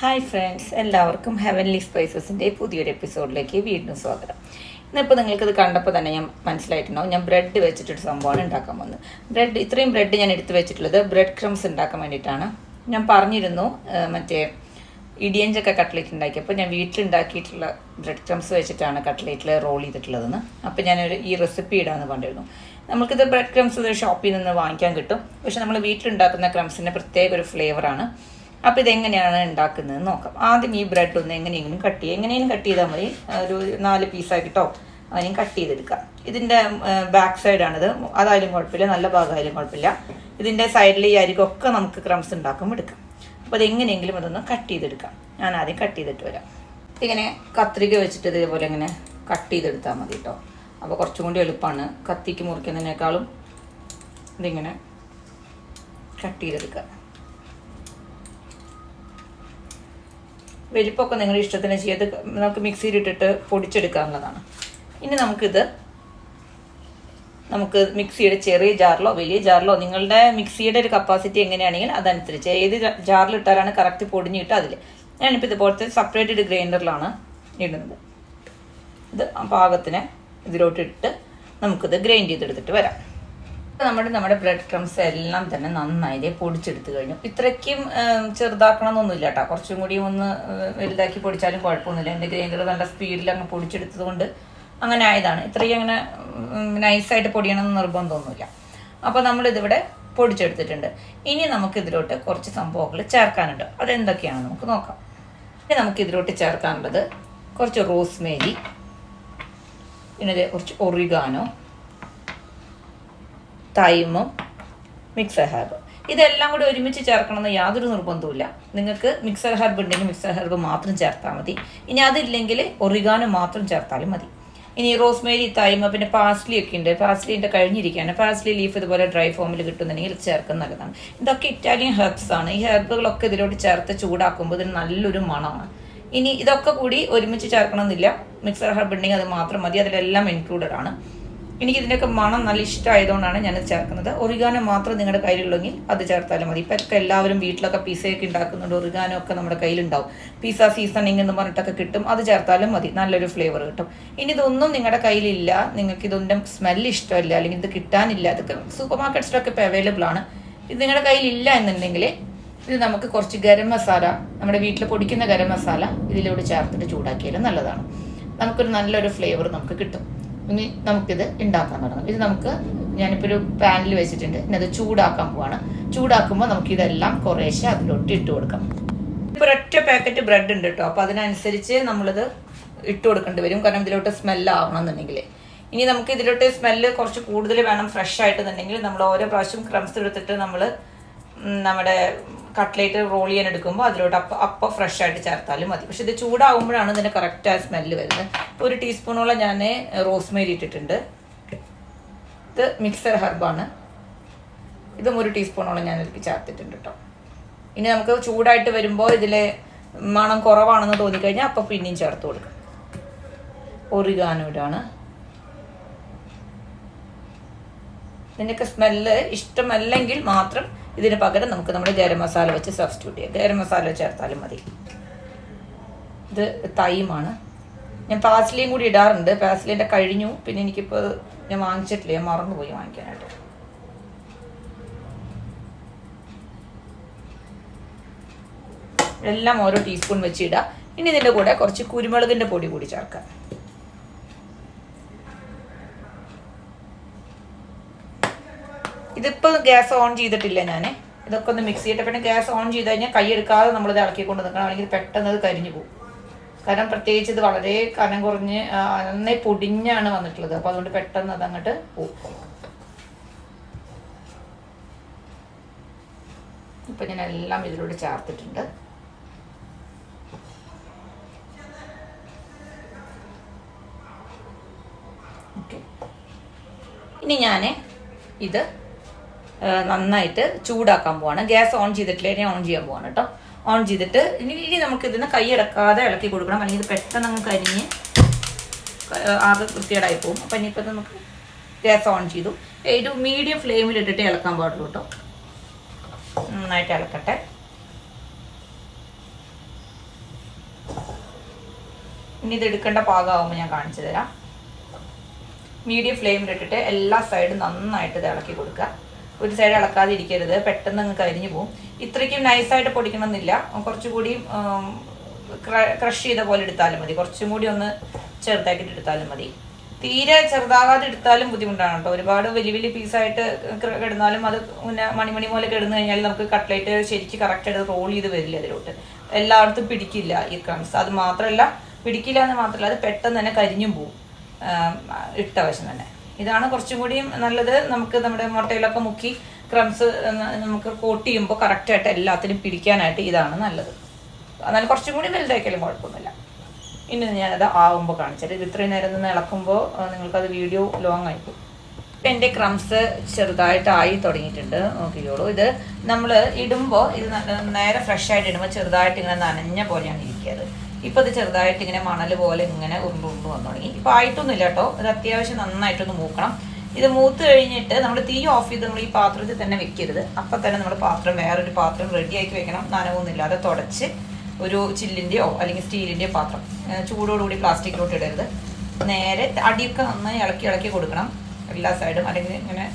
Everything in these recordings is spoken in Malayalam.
ഹായ് ഫ്രണ്ട്സ് എല്ലാവർക്കും ഹെവൻലി സ്പൈസസിന്റെ പുതിയൊരു എപ്പിസോഡിലേക്ക് വീണ്ടും സ്വാഗതം. ഇന്നിപ്പോൾ നിങ്ങൾക്കിത് കണ്ടപ്പോൾ തന്നെ ഞാൻ മനസ്സിലായിട്ടുണ്ടാവും ഞാൻ ബ്രെഡ് വെച്ചിട്ടൊരു സംഭവമാണ് ഉണ്ടാക്കാൻ വന്നത് ബ്രെഡ് ഇത്രയും ബ്രെഡ് ഞാൻ എടുത്ത് വെച്ചിട്ടുള്ളത് ബ്രെഡ് ക്രംസ് ഉണ്ടാക്കാൻ വേണ്ടിയിട്ടാണ്. ഞാൻ പറഞ്ഞിരുന്നു മറ്റേ ഇടിയഞ്ചൊക്കെ കട്ട്ലേറ്റ് ഉണ്ടാക്കിയപ്പോൾ ഞാൻ വീട്ടിലുണ്ടാക്കിയിട്ടുള്ള ബ്രെഡ് ക്രംസ് വെച്ചിട്ടാണ് കട്ട്ലേറ്റിൽ റോൾ ചെയ്തിട്ടുള്ളതെന്ന്. അപ്പോൾ ഞാനൊരു ഈ റെസിപ്പി ഇടാമെന്ന് പറഞ്ഞിരുന്നു. നമുക്കിത് ബ്രെഡ് ക്രംസ് ഷോപ്പിൽ നിന്ന് വാങ്ങിക്കാൻ കിട്ടും. പക്ഷെ നമ്മൾ വീട്ടിലുണ്ടാക്കുന്ന ക്രംസിന്റെ പ്രത്യേക ഒരു ഫ്ലേവറാണ് അപ്പോൾ ഇതെങ്ങനെയാണ് ഉണ്ടാക്കുന്നത് നോക്കാം. ആദ്യം ഈ ബ്രെഡ് ഒന്ന് എങ്ങനെയെങ്കിലും കട്ട് ചെയ്യുക എങ്ങനെയും കട്ട് ചെയ്താൽ മതി. ഒരു നാല് പീസാക്കിട്ടോ അതിനും കട്ട് ചെയ്തെടുക്കാം. ഇതിന്റെ ബാക്ക് സൈഡാണിത് അതായാലും കുഴപ്പമില്ല. നല്ല ഭാഗമായാലും കുഴപ്പമില്ല. ഇതിന്റെ സൈഡിൽ ഈ അരികൊക്കെ നമുക്ക് ക്രംസ് ഉണ്ടാക്കുമ്പോൾ എടുക്കാം. അപ്പോൾ അതെങ്ങനെയെങ്കിലും അതൊന്ന് കട്ട് ചെയ്തെടുക്കാം. ഞാൻ ആദ്യം കട്ട് ചെയ്തിട്ട് വരാം. ഇങ്ങനെ കത്രിക വെച്ചിട്ട് ഇതേപോലെ ഇങ്ങനെ കട്ട് ചെയ്തെടുത്താൽ മതി കേട്ടോ അപ്പോൾ കുറച്ചും കൂടി എളുപ്പമാണ് കത്തിക്ക് മുറിക്കുന്നതിനേക്കാളും ഇതിങ്ങനെ കട്ട് ചെയ്തെടുക്കുക വലിപ്പമൊക്കെ നിങ്ങളുടെ ഇഷ്ടത്തിന് ചെയ്ത് നമുക്ക് മിക്സിയിൽ ഇട്ടിട്ട് പൊടിച്ചെടുക്കാവുന്നതാണ്. ഇനി നമുക്കിത് നമുക്ക് മിക്സിയുടെ ചെറിയ ജാറിലോ വലിയ ജാറിലോ നിങ്ങളുടെ മിക്സിയുടെ ഒരു കപ്പാസിറ്റി എങ്ങനെയാണെങ്കിൽ അതനുസരിച്ച് ഏത് ജാറിൽ ഇട്ടാലാണ് കറക്റ്റ് പൊടിഞ്ഞിട്ട് അതിൽ ഞാനിപ്പോൾ ഇതുപോലത്തെ സെപ്പറേറ്റഡ് ഗ്രൈൻഡറിലാണ് ഇടുന്നത്. ഇത് പാകത്തിന് ഇതിലോട്ട് ഇട്ട് നമുക്കിത് ഗ്രൈൻഡ് ചെയ്തെടുത്തിട്ട് വരാം. നമ്മുടെ നമ്മുടെ ബ്രെഡ് ക്രംസ് എല്ലാം തന്നെ നന്നായി പൊടിച്ചെടുത്ത് കഴിഞ്ഞു. ഇത്രയ്ക്കും ചെറുതാക്കണമെന്നൊന്നുമില്ല കേട്ടോ കുറച്ചും കൂടി ഒന്ന് വലുതാക്കി പൊടിച്ചാലും കുഴപ്പമൊന്നുമില്ല. എന്റെ ഗ്രൈൻഡർ നല്ല സ്പീഡിൽ അങ്ങ് പൊടിച്ചെടുത്തത് കൊണ്ട് അങ്ങനെ ആയതാണ്. ഇത്രയും അങ്ങനെ നൈസായിട്ട് പൊടിയണമെന്ന് നിർബന്ധമൊന്നുമില്ല. അപ്പോൾ നമ്മളിതിവിടെ പൊടിച്ചെടുത്തിട്ടുണ്ട്. ഇനി നമുക്ക് ഇതിലോട്ട് കുറച്ച് സംഭവങ്ങൾ ചേർക്കാനുണ്ട്. അതെന്തൊക്കെയാണ് നമുക്ക് നോക്കാം. ഇനി നമുക്ക് ഇതിലോട്ട് ചേർക്കാനുള്ളത് കുറച്ച് റോസ്മേരി പിന്നെ കുറച്ച് ഒറിഗാനോ തൈമും മിക്സർ ഹെർബ്. ഇതെല്ലാം കൂടി ഒരുമിച്ച് ചേർക്കണമെന്ന് യാതൊരു നിർബന്ധവുമില്ല. നിങ്ങൾക്ക് മിക്സർ ഹെർബ് ഉണ്ടെങ്കിൽ മിക്സർ ഹെർബ് മാത്രം ചേർത്താൽ മതി. ഇനി അതില്ലെങ്കിൽ ഒറിഗാനോ മാത്രം ചേർത്താലും മതി. ഇനി റോസ്മേരി തൈമ പിന്നെ പാസ്ലി ഒക്കെ ഉണ്ട്. പാസ്ലിന്റെ കഴിഞ്ഞിരിക്കുകയാണ്. പാസ്ലി ലീഫ് ഇതുപോലെ ഡ്രൈ ഫോമിൽ കിട്ടുന്നുണ്ടെങ്കിൽ ഇത് ചേർക്കുന്നത് നല്ലതാണ്. ഇതൊക്കെ ഇറ്റാലിയൻ ഹെർബ്സ് ആണ്. ഈ ഹെർബുകളൊക്കെ ഇതിലോട്ട് ചേർത്ത് ചൂടാക്കുമ്പോൾ ഇതിന് നല്ലൊരു മണമാണ്. ഇനി ഇതൊക്കെ കൂടി ഒരുമിച്ച് ചേർക്കണമെന്നില്ല. മിക്സർ ഹെർബ് ഉണ്ടെങ്കിൽ അത് മാത്രം മതി. അതിലെല്ലാം ഇൻക്ലൂഡഡ് ആണ്. എനിക്ക് ഇതിന്റെയൊക്കെ മണം നല്ല ഇഷ്ടമായതുകൊണ്ടാണ് ഞാനത് ചേർക്കുന്നത്. ഒറിഗാനോ മാത്രം നിങ്ങളുടെ കയ്യിലുള്ളെങ്കിൽ അത് ചേർത്താലും മതി. ഇപ്പം എല്ലാവരും വീട്ടിലൊക്കെ പിസയൊക്കെ ഉണ്ടാക്കുന്നുണ്ട്. ഒറിഗാനോ ഒക്കെ നമ്മുടെ കയ്യിലുണ്ടാവും. പിസ സീസണിങ് എന്ന് പറഞ്ഞിട്ടൊക്കെ കിട്ടും. അത് ചേർത്താലും മതി. നല്ലൊരു ഫ്ലേവർ കിട്ടും. ഇനി ഇതൊന്നും നിങ്ങളുടെ കയ്യിലില്ല. നിങ്ങൾക്ക് ഇതിന്റെ സ്മെല്ല് ഇഷ്ടമല്ല. അല്ലെങ്കിൽ ഇത് കിട്ടാനില്ല. ഇതൊക്കെ സൂപ്പർ മാർക്കറ്റ്സിലൊക്കെ ഇപ്പോൾ അവൈലബിൾ ആണ്. ഇത് നിങ്ങളുടെ കയ്യിലില്ല എന്നുണ്ടെങ്കിൽ ഇത് നമുക്ക് കുറച്ച് ഗരം മസാല നമ്മുടെ വീട്ടിൽ പൊടിക്കുന്ന ഗരം മസാല ഇതിലൂടെ ചേർത്തിട്ട് ചൂടാക്കിയാലും നല്ലതാണ്. നമുക്കൊരു നല്ലൊരു ഫ്ലേവർ നമുക്ക് കിട്ടും. ഇനി നമുക്കിത് ഉണ്ടാക്കാൻ തുടങ്ങാം. ഇത് നമുക്ക് ഞാനിപ്പോൾ ഒരു പാനിൽ വെച്ചിട്ടുണ്ട്. ഇനി അത് ചൂടാക്കാൻ പോവാണ്. ചൂടാക്കുമ്പോൾ നമുക്ക് ഇതെല്ലാം കുറേശ്ശെ അതിലോട്ട് ഇട്ട് കൊടുക്കാം. ഇപ്പോൾ ഒരൊറ്റ പാക്കറ്റ് ബ്രെഡ് ഉണ്ട് കേട്ടോ അപ്പോൾ അതിനനുസരിച്ച് നമ്മളിത് ഇട്ട് കൊടുക്കേണ്ടി വരും. കാരണം ഇതിലോട്ട് സ്മെല്ല് ആവണമെന്നുണ്ടെങ്കിൽ ഇനി നമുക്ക് ഇതിലോട്ട് സ്മെല്ല് കുറച്ച് കൂടുതൽ വേണം ഫ്രഷ് ആയിട്ടെന്നുണ്ടെങ്കിൽ നമ്മൾ ഓരോ പ്രാവശ്യം ക്രംസ് എടുത്തിട്ട് നമ്മൾ നമ്മുടെ കട്ട്ലേറ്റ് റോൾ ചെയ്യാൻ എടുക്കുമ്പോൾ അതിലോട്ട് അപ്പം അപ്പം ഫ്രഷ് ആയിട്ട് ചേർത്താലും മതി. പക്ഷെ ഇത് ചൂടാകുമ്പോഴാണ് ഇതിന് കറക്റ്റ് ആ സ്മെല്ല് വരുന്നത്. ഒരു ടീസ്പൂണോളം ഞാൻ റോസ്മേരി ഇട്ടിട്ടുണ്ട്. ഇത് മിക്സർ ഹെർബാണ് ഇതും ഒരു ടീസ്പൂണോളം ഞാൻ ഇതിലേക്ക് ചേർത്തിട്ടുണ്ട് കേട്ടോ ഇനി നമുക്ക് ചൂടായിട്ട് വരുമ്പോൾ ഇതിലെ മണം കുറവാണെന്ന് തോന്നിക്കഴിഞ്ഞാൽ അപ്പം പിന്നെയും ചേർത്ത് കൊടുക്കും. ഒറിഗാനോ ഇടാണ്. ഇതിന്റെയൊക്കെ സ്മെല്ല് ഇഷ്ടമല്ലെങ്കിൽ മാത്രം ഇതിന് പകരം നമുക്ക് നമ്മുടെ ഗരം മസാല വെച്ച് സബ്സ്റ്റിറ്റ്യൂട്ട് ചെയ്യാം. ഗരം മസാല ചേർത്താലും മതി. ഇത് തൈമാണ് ഞാൻ പാസ്ലിയും കൂടി ഇടാറുണ്ട്. പാസ്ലിന്റെ കഴിഞ്ഞു. പിന്നെ എനിക്കിപ്പോൾ ഞാൻ വാങ്ങിച്ചിട്ടില്ല. ഞാൻ മറന്നുപോയി വാങ്ങിക്കാനായിട്ട്. എല്ലാം ഓരോ ടീസ്പൂൺ വെച്ച് ഇടുക ഇനി ഇതിന്റെ കൂടെ കുറച്ച് കുരുമുളകിന്റെ പൊടി കൂടി ചേർക്കാം. ഇതിപ്പോൾ ഗ്യാസ് ഓൺ ചെയ്തിട്ടില്ല ഞാൻ ഇതൊക്കെ ഒന്ന് മിക്സ് ചെയ്തിട്ട് പിന്നെ ഗ്യാസ് ഓൺ ചെയ്ത് കഴിഞ്ഞാൽ കൈ എടുക്കാതെ നമ്മളിത് ഇളക്കിക്കൊണ്ട് നിൽക്കണം അല്ലെങ്കിൽ പെട്ടെന്ന് അത് കരിഞ്ഞു പോകും. കാരണം പ്രത്യേകിച്ച് ഇത് വളരെ കനം കുറഞ്ഞ് നന്നേ പൊടിഞ്ഞാണ് വന്നിട്ടുള്ളത്. അപ്പോൾ അതുകൊണ്ട് പെട്ടെന്ന് അത് അങ്ങോട്ട് പോകും ഇപ്പം ഞാൻ എല്ലാം ഇതിലൂടെ ചേർത്തിട്ടുണ്ട്. ഇനി ഞാൻ ഇത് നന്നായിട്ട് ചൂടാക്കാൻ പോവാണ്. ഗ്യാസ് ഓൺ ചെയ്തിട്ടില്ല ഇനി ഓൺ ചെയ്യാൻ പോവാണ് കേട്ടോ ഓൺ ചെയ്തിട്ട് ഇനി ഇനി നമുക്ക് ഇതിന് കൈയടക്കാതെ ഇളക്കി കൊടുക്കണം. അല്ലെങ്കിൽ ഇത് പെട്ടെന്ന് അങ്ങ് കരിഞ്ഞ് ആകെ വൃത്തികേടായി പോകും. അപ്പം ഇനിയിപ്പോൾ നമുക്ക് ഗ്യാസ് ഓൺ ചെയ്തു. ഒരു മീഡിയം ഫ്ലെയിമിൽ ഇട്ടിട്ട് ഇളക്കാൻ പാടുള്ളൂ കേട്ടോ നന്നായിട്ട് ഇളക്കട്ടെ. ഇനി ഇത് എടുക്കേണ്ട പാകമാകുമ്പോൾ ഞാൻ കാണിച്ചു തരാം. മീഡിയം ഫ്ലെയിമിലിട്ടിട്ട് എല്ലാ സൈഡും നന്നായിട്ട് ഇത് ഇളക്കി കൊടുക്കുക. ഒരു സൈഡ് ഇളക്കാതെ ഇരിക്കരുത് പെട്ടെന്ന് അങ്ങ് കരിഞ്ഞു പോകും ഇത്രയ്ക്കും നൈസായിട്ട് പൊടിക്കണമെന്നില്ല. കുറച്ചുകൂടി ക്രഷ് ചെയ്ത പോലെ എടുത്താലും മതി. കുറച്ചും കൂടി ഒന്ന് ചെറുതാക്കിയിട്ട് എടുത്താലും മതി. തീരെ ചെറുതാകാതെ എടുത്താലും ബുദ്ധിമുട്ടാണ് കേട്ടോ. ഒരുപാട് വലിയ വലിയ പീസായിട്ട് കിടന്നാലും അത് പിന്നെ മണിമണി പോലെ കിടന്നു കഴിഞ്ഞാൽ നമുക്ക് കട്ട്ലേറ്റ് ശരിക്ക് കറക്റ്റായിട്ട് റോൾ ചെയ്ത് വരില്ല അതിലോട്ട്. എല്ലായിടത്തും പിടിക്കില്ല ഈ ക്രംസ് അത് മാത്രമല്ല പിടിക്കില്ല എന്ന് മാത്രമല്ല അത് പെട്ടെന്ന് തന്നെ കരിഞ്ഞും പോവും. ഇട്ട വശം തന്നെ. ഇതാണ് കുറച്ചും കൂടിയും നല്ലത്. നമുക്ക് നമ്മുടെ മുട്ടയിലൊക്കെ മുക്കി ക്രംസ് നമുക്ക് കോട്ട് ചെയ്യുമ്പോൾ കറക്റ്റായിട്ട് എല്ലാത്തിനും പിടിക്കാനായിട്ട് ഇതാണ് നല്ലത്. എന്നാലും കുറച്ചും കൂടി വലുതാക്കിയാലും കുഴപ്പമൊന്നുമില്ല. ഇനി ഞാനത് ആവുമ്പോൾ കാണിച്ചത് ഇത് ഇത്രയും നേരം നിന്ന് ഇളക്കുമ്പോൾ നിങ്ങൾക്കത് വീഡിയോ ലോങ് ആയിപ്പോൾ ഇപ്പം എന്റെ ക്രംസ് ചെറുതായിട്ട് ആയി തുടങ്ങിയിട്ടുണ്ട്. നോക്കിക്കോളൂ. ഇത് നമ്മൾ ഇടുമ്പോൾ ഇത് നേരെ ഫ്രഷ് ആയിട്ട് ഇടുമ്പോൾ ചെറുതായിട്ട് ഇങ്ങനെ നനഞ്ഞ പോലെയാണ് ഇരിക്കുന്നത്. ഇപ്പോൾ ഇത് ചെറുതായിട്ട് ഇങ്ങനെ മണൽ പോലെ ഇങ്ങനെ ഉരുണ്ട് ഉരുണ്ട് വന്നു തുടങ്ങി. ഇപ്പോൾ ആയിട്ടൊന്നുമില്ല കേട്ടോ. ഇത് അത്യാവശ്യം നന്നായിട്ടൊന്ന് മൂക്കണം. ഇത് മൂത്ത് കഴിഞ്ഞിട്ട് നമ്മൾ തീ ഓഫ് ചെയ്ത് നമ്മൾ ഈ പാത്രത്തിൽ തന്നെ വെക്കരുത്. അപ്പൊ തന്നെ നമ്മൾ പാത്രം വേറൊരു പാത്രം റെഡിയാക്കി വെക്കണം. നനവൊന്നുമില്ലാതെ തുടച്ച് ഒരു ചില്ലിന്റെയോ അല്ലെങ്കിൽ സ്റ്റീലിന്റെയോ പാത്രം. ചൂടോടുകൂടി പ്ലാസ്റ്റിക്കിലോട്ട് ഇടരുത്. നേരെ അടിയൊക്കെ നന്നായി ഇളക്കി ഇളക്കി കൊടുക്കണം. എല്ലാ സൈഡും അല്ലെങ്കിൽ ഇങ്ങനെ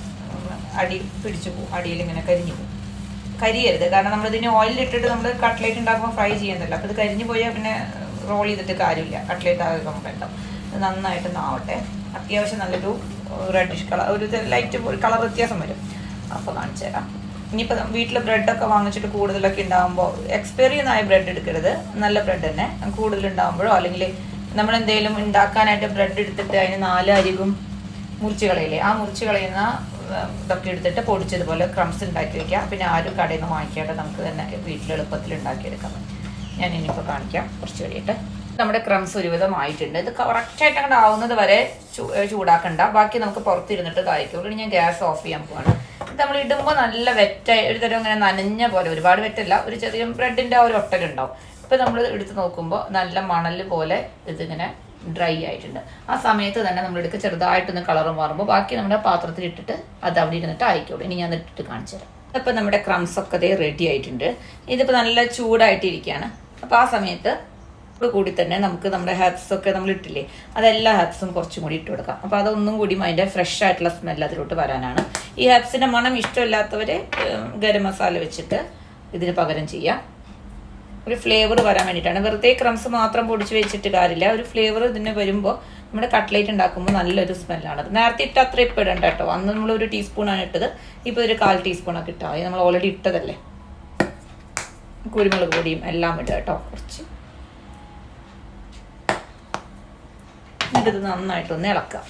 അടി പിടിച്ചു പോകും അടിയിൽ ഇങ്ങനെ കരിഞ്ഞു പോകും. കരിയരുത്. കാരണം നമ്മൾ ഇതിന് ഓയിലിൽ ഇട്ടിട്ട് നമ്മൾ കട്ട്ലേറ്റ് ഉണ്ടാക്കുമ്പോൾ ഫ്രൈ ചെയ്യുന്നില്ല അപ്പോൾ ഇത് കരിഞ്ഞു പോയാൽ പിന്നെ റോൾ ചെയ്തിട്ട് കാര്യമില്ല. കട്ട്ലേറ്റ് ആകുമ്പോൾ വേണ്ട. ഇത് നന്നായിട്ട് നാവട്ടെ. അത്യാവശ്യം നല്ലൊരു റെഡിഷ് കളർ ഒരു ലൈറ്റ് കളർ വ്യത്യാസം വരും. അപ്പോൾ കാണിച്ചു തരാം. ഇനിയിപ്പോൾ വീട്ടിൽ ബ്രെഡൊക്കെ വാങ്ങിച്ചിട്ട് കൂടുതലൊക്കെ ഉണ്ടാകുമ്പോൾ എക്സ്പയറി ആയ ബ്രെഡ് എടുക്കരുത്. നല്ല ബ്രെഡ് തന്നെ. കൂടുതലുണ്ടാകുമ്പോഴോ അല്ലെങ്കിൽ നമ്മൾ എന്തെങ്കിലും ഉണ്ടാക്കാനായിട്ട് ബ്രെഡ് എടുത്തിട്ട് അതിന് നാല് അരികും മുറിച്ച് കളയില്ലേ? ആ മുറിച്ച് കളയുന്ന ഇതൊക്കെ എടുത്തിട്ട് പൊടിച്ചതുപോലെ ക്രംസ് ഉണ്ടാക്കി വെക്കാം. പിന്നെ ആരും കടയിൽ നിന്ന് വാങ്ങിക്കാതെ നമുക്ക് തന്നെ വീട്ടിൽ എളുപ്പത്തിൽ ഉണ്ടാക്കിയെടുക്കാം. ഞാൻ ഇനിയിപ്പോൾ കാണിക്കാം. കുറച്ച് കഴിയിട്ട്. നമ്മുടെ ക്രംസ് ഒരുവിധം ആയിട്ടുണ്ട് ഇത് കറക്റ്റായിട്ട് അങ്ങോട്ട് ആവുന്നത് വരെ ചൂടാക്കണ്ട. ബാക്കി നമുക്ക് പുറത്തിരുന്നിട്ട് കായ്ക്കുള്ളൂ ഞാൻ ഗ്യാസ് ഓഫ് ചെയ്യാൻ പോവാണ്. ഇത് നമ്മൾ ഇടുമ്പോൾ നല്ല വെറ്റായി ഒരു തരം ഇങ്ങനെ നനഞ്ഞ പോലെ ഒരുപാട് വെറ്റല്ല ഒരു ചെറിയ ബ്രെഡിന്റെ ആ ഒരു ഒട്ടലുണ്ടാവും. ഇപ്പം നമ്മൾ എടുത്ത് നോക്കുമ്പോൾ നല്ല മണൽ പോലെ ഇതിങ്ങനെ ഡ്രൈ ആയിട്ടുണ്ട്. ആ സമയത്ത് തന്നെ നമ്മൾ എടുക്കുക ചെറുതായിട്ടൊന്ന് കളർ മാറുമ്പോൾ ബാക്കി നമ്മുടെ പാത്രത്തിൽ ഇട്ടിട്ട് അത് അവിടെ ഇരുന്നിട്ട് ആയിക്കോളൂ ഇനി ഞാൻ ഇട്ടിട്ട് കാണിച്ചു തരാം. അപ്പം നമ്മുടെ ക്രംസ് ഒക്കെ ദേ റെഡി ആയിട്ടുണ്ട്. ഇതിപ്പോൾ നല്ല ചൂടായിട്ടിരിക്കുകയാണ്. അപ്പോൾ ആ സമയത്ത് കൂടി തന്നെ നമുക്ക് നമ്മുടെ ഹെർബ്സ് ഒക്കെ നമ്മൾ ഇട്ടില്ലേ അതെല്ലാ ഹെർബ്സും കുറച്ചും കൂടി ഇട്ട് കൊടുക്കാം. അപ്പോൾ അതൊന്നും കൂടി അതിന്റെ ഫ്രഷ് ആയിട്ടുള്ള സ്മെൽ അതിലോട്ട് വരാനാണ്. ഈ ഹെർബ്സിന്റെ മണം ഇഷ്ടമില്ലാത്തവരെ ഗരം മസാല വെച്ചിട്ട് ഇതിന് പകരം ചെയ്യാം. ഒരു ഫ്ലേവർ വരാൻ വേണ്ടിയിട്ടാണ്. വെറുതെ ക്രംസ് മാത്രം പൊടിച്ച് വെച്ചിട്ട് കാര്യമില്ല. ഒരു ഫ്ലേവർ ഇതിന് വരുമ്പോൾ നമ്മുടെ കട്ട്ലേറ്റ് ഉണ്ടാക്കുമ്പോൾ നല്ലൊരു സ്മെല്ലാണ് അത് നേരത്തെ ഇട്ട് അത്ര ഇപ്പം ഇടണ്ട കേട്ടോ. അന്ന് നമ്മൾ ഒരു ടീസ്പൂണാണ് ഇട്ടത്. ഇപ്പോൾ ഒരു കാൽ ടീസ്പൂണൊക്കെ ഇട്ടാൽ നമ്മൾ ഓൾറെഡി ഇട്ടതല്ലേ? കുരുമുളക് പൊടിയും എല്ലാം ഇടുക കേട്ടോ. കുറച്ച്. എന്നിട്ട് നന്നായിട്ടൊന്ന് ഇളക്കുക.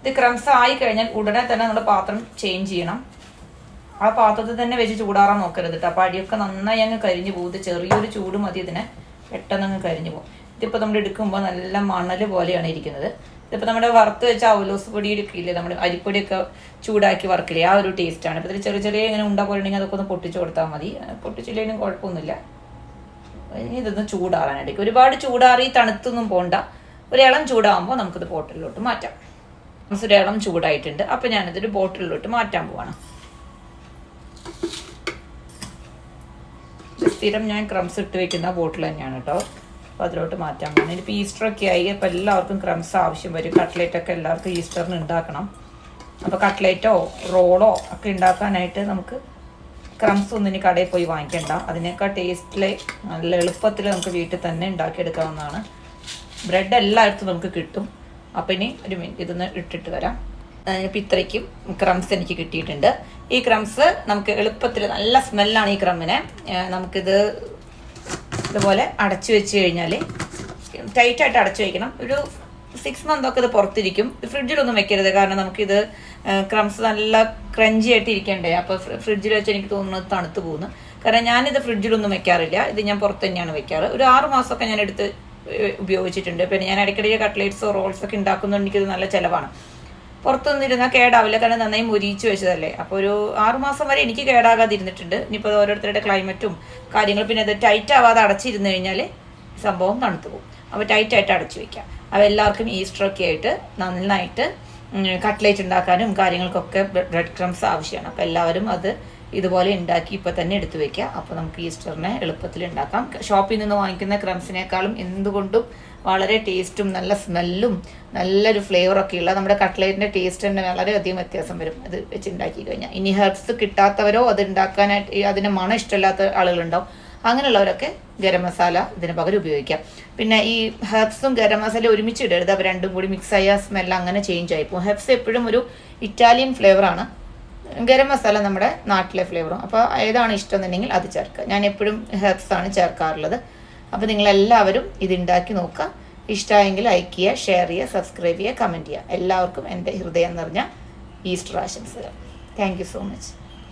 ഇത് ക്രംസ് ആയി കഴിഞ്ഞാൽ ഉടനെ തന്നെ നമ്മുടെ പാത്രം ചേഞ്ച് ചെയ്യണം. ആ പാത്രത്തിൽ തന്നെ വെച്ച് ചൂടാറാൻ നോക്കരുത് കേട്ടോ അപ്പോൾ അടിയൊക്കെ നന്നായി അങ്ങ് കരിഞ്ഞു പോകും. ചെറിയൊരു ചൂട് മതി ഇതിനെ. പെട്ടെന്ന് അങ്ങ് കരിഞ്ഞു പോകും. ഇതിപ്പോൾ നമ്മൾ എടുക്കുമ്പോൾ നല്ല മണൽ പോലെയാണ് ഇരിക്കുന്നത്. ഇതിപ്പോൾ നമ്മുടെ വറുത്ത് വെച്ച അവലോസ് പൊടിയൊക്കെ ഇല്ലേ നമ്മുടെ അരിപ്പൊടിയൊക്കെ ചൂടാക്കി വറുക്കില്ലേ? ആ ഒരു ടേസ്റ്റാണ് ഇപ്പോൾ ഇതിൽ ചെറിയ ചെറിയ ഇങ്ങനെ ഉണ്ട പോലെ അതൊക്കെ ഒന്ന് പൊട്ടിച്ചു കൊടുത്താൽ മതി. പൊട്ടിച്ചില്ലെങ്കിലും കുഴപ്പമൊന്നുമില്ല. ഇതൊന്ന് ചൂടാറാനായിട്ട് ഒരുപാട് ചൂടാറി തണുത്തൊന്നും പോണ്ട. ഒരു ഇളം ചൂടാകുമ്പോൾ നമുക്കിത് ബോട്ടിലോട്ട് മാറ്റാം. മീൻസ് ഒരു ഇളം ചൂടായിട്ടുണ്ട്. അപ്പോൾ ഞാനിതൊരു ബോട്ടിലോട്ട് മാറ്റാൻ പോവാണ്. സ്ഥിരം ഞാൻ ക്രംസ് ഇട്ട് വെക്കുന്ന ബോട്ടിൽ തന്നെയാണ് കേട്ടോ അപ്പോൾ അതിലോട്ട് മാറ്റാൻ പോകുന്നത് ഇനിയിപ്പോൾ ഈസ്റ്ററൊക്കെ ആയി അപ്പോൾ എല്ലാവർക്കും ക്രംസ് ആവശ്യം വരും. കട്ട്ലേറ്റൊക്കെ എല്ലാവർക്കും ഈസ്റ്ററിന് ഉണ്ടാക്കണം അപ്പോൾ കട്ട്ലേറ്റോ റോളോ ഒക്കെ ഉണ്ടാക്കാനായിട്ട് നമുക്ക് ക്രംസ് ഒന്നും ഇനി കടയിൽ പോയി വാങ്ങിക്കണ്ട. അതിനേക്കാൾ ടേസ്റ്റിൽ നല്ല എളുപ്പത്തിൽ നമുക്ക് വീട്ടിൽ തന്നെ ഉണ്ടാക്കിയെടുക്കാവുന്നതാണ് ബ്രെഡ് എല്ലായിടത്തും നമുക്ക് കിട്ടും. അപ്പം ഇനി ഒരു മിനിറ്റ് ഇതൊന്ന് ഇട്ടിട്ട് വരാം. ഇപ്പം ഇത്രയ്ക്കും ക്രംസ് എനിക്ക് കിട്ടിയിട്ടുണ്ട്. ഈ ക്രംസ് നമുക്ക് എളുപ്പത്തിൽ നല്ല സ്മെല്ലാണ് ഈ ക്രമ്മിനെ നമുക്കിത് ഇതുപോലെ അടച്ചു വെച്ച് കഴിഞ്ഞാൽ ടൈറ്റായിട്ട് അടച്ചു വയ്ക്കണം ഒരു സിക്സ് മന്ത് ഒക്കെ ഇത് പുറത്തിരിക്കും. ഫ്രിഡ്ജിലൊന്നും വെക്കരുത്. കാരണം നമുക്കിത് ക്രംസ് നല്ല ക്രഞ്ചി ആയിട്ട് ഇരിക്കണ്ടേ. അപ്പോൾ ഫ്രിഡ്ജിൽ വെച്ച് എനിക്ക് തോന്നുന്നത് തണുത്ത് പോകുന്നു. കാരണം ഞാനിത് ഫ്രിഡ്ജിലൊന്നും വെക്കാറില്ല. ഇത് ഞാൻ പുറത്ത് തന്നെയാണ് വെക്കാറ്. ഒരു ആറ് മാസമൊക്കെ ഞാൻ എടുത്ത് ഉപയോഗിച്ചിട്ടുണ്ട്. പിന്നെ ഞാൻ ഇടയ്ക്കിടയ്ക്ക് കട്ട്ലേറ്റ്സോ റോൾസൊക്കെ ഒക്കെ ഉണ്ടാക്കുന്നുണ്ട്. എനിക്കിത് നല്ല ചിലവാണ്. പുറത്തൊന്നും ഇരുന്നാൽ കേടാവില്ല. കാരണം നന്നായി മുരിയിച്ച് വെച്ചതല്ലേ. അപ്പോൾ ഒരു ആറുമാസം വരെ എനിക്ക് കേടാകാതിരുന്നിട്ടുണ്ട്. ഇനിയിപ്പോൾ ഓരോരുത്തരുടെ ക്ലൈമറ്റും കാര്യങ്ങൾ പിന്നെ അത് ടൈറ്റ് ആവാതെ അടച്ചിരുന്നു കഴിഞ്ഞാൽ സംഭവം തണുത്തു പോകും. അപ്പോൾ ടൈറ്റായിട്ട് അടച്ചു വയ്ക്കാം അപ്പോൾ എല്ലാവർക്കും ഈസ്റ്ററൊക്കെ ആയിട്ട് നന്നായിട്ട് കട്ട്ലേറ്റ് ഉണ്ടാക്കാനും കാര്യങ്ങൾക്കൊക്കെ ബ്രെഡ് ക്രംസ് ആവശ്യമാണ്. അപ്പോൾ എല്ലാവരും അത് ഇതുപോലെ ഉണ്ടാക്കി ഇപ്പം തന്നെ എടുത്തു വെക്കുക അപ്പോൾ നമുക്ക് ഈസ്റ്ററിനെ എളുപ്പത്തിൽ ഉണ്ടാക്കാം. ഷോപ്പിൽ നിന്ന് വാങ്ങിക്കുന്ന ക്രംസിനേക്കാളും എന്തുകൊണ്ടും വളരെ ടേസ്റ്റും നല്ല സ്മെല്ലും നല്ലൊരു ഫ്ലേവറൊക്കെ ഉള്ള നമ്മുടെ കട്ട്ലേറ്റിന്റെ ടേസ്റ്റ് തന്നെ വളരെയധികം വ്യത്യാസം വരും. അത് വെച്ച് ഉണ്ടാക്കി കഴിഞ്ഞാൽ. ഇനി ഹെർബ്സ് കിട്ടാത്തവരോ അത് ഉണ്ടാക്കാനായിട്ട് അതിന് മണം ഇഷ്ടമില്ലാത്ത ആളുകളുണ്ടാവും. അങ്ങനെയുള്ളവരൊക്കെ ഗരം മസാല ഇതിന് പകരം ഉപയോഗിക്കാം. പിന്നെ ഈ ഹെർബ്സും ഗരം മസാല ഒരുമിച്ച് ഇടരുത്. അവ രണ്ടും കൂടി മിക്സ് ആയ സ്മെല്ലാം അങ്ങനെ ചേഞ്ച് ആയിപ്പോൾ ഹെർബ്സ് എപ്പോഴും ഒരു ഇറ്റാലിയൻ ഫ്ലേവറാണ് ഗരം മസാല നമ്മുടെ നാട്ടിലെ ഫ്ലേവറും അപ്പോൾ ഏതാണ് ഇഷ്ടം എന്നുണ്ടെങ്കിൽ അത് ചേർക്കുക. ഞാൻ എപ്പോഴും ഹെർബ്സ് ആണ് ചേർക്കാറുള്ളത്. അപ്പോൾ നിങ്ങളെല്ലാവരും ഇത് ഉണ്ടാക്കി നോക്കുക. ഇഷ്ടമായെങ്കിൽ ലൈക്ക് ചെയ്യുക ഷെയർ ചെയ്യുക സബ്സ്ക്രൈബ് ചെയ്യുക കമന്റ് ചെയ്യുക. എല്ലാവർക്കും എന്റെ ഹൃദയം നിറഞ്ഞ ഈസ്റ്റർ ആശംസകൾ. Thank so much